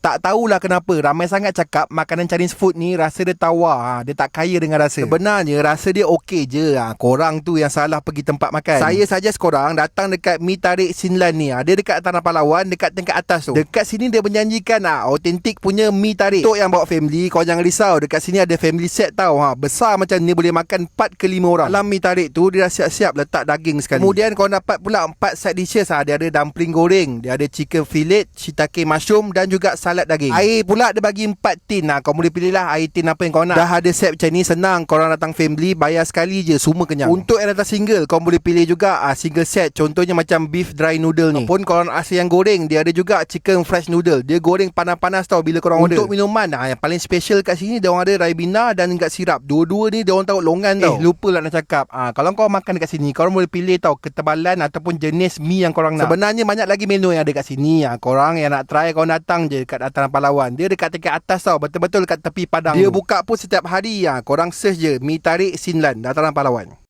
Tak tahulah kenapa ramai sangat cakap makanan Chinese food ni rasa dia tawar. Ha, dia tak kaya dengan rasa. Sebenarnya rasa dia okey je. Ha, korang tu yang salah pergi tempat makan. Saya saja korang datang dekat Mi Tarik Sinlan ni. Ha, dia dekat Tanah Palawan, dekat tingkat atas tu. Dekat sini dia menjanjikan ha, autentik punya Mi Tarik. Untuk yang bawa family, kau jangan risau. Dekat sini ada family set tau. Ha, besar macam ni boleh makan 4 ke 5 orang. Dalam Mi Tarik tu dia dah siap-siap letak daging sekali. Kemudian kau dapat pula 4 side dishes. Ha, dia ada dumpling goreng, dia ada chicken fillet, shiitake mushroom dan juga salad daging. Air pula dia bagi 4 tin lah. Kau boleh pilih lah air tin apa yang kau nak. Dah ada set macam ni senang. Korang datang family bayar sekali je semua kenyang. Untuk yang datang single kau boleh pilih juga ah, single set. Contohnya macam beef dry noodle ni. Pun korang rasa yang goreng dia ada juga chicken fresh noodle. Dia goreng panas-panas tau bila korang order. Untuk minuman ah, yang paling special kat sini dia orang ada Ribena dan juga sirap. Dua-dua ni dia orang taruh longan tau. Eh lupa lah nak cakap. Ah, kalau kau makan dekat sini korang boleh pilih tau ketebalan ataupun jenis mi yang korang nak. Sebenarnya banyak lagi menu yang ada kat sini. Ah, korang yang nak try korang datang je kat Dataran Palawan. Dia dekat tingkat atas tau. Betul-betul kat tepi padang. Dia buka pun setiap hari. Ah, korang search je Mi Tarik Sinlan Dataran Palawan.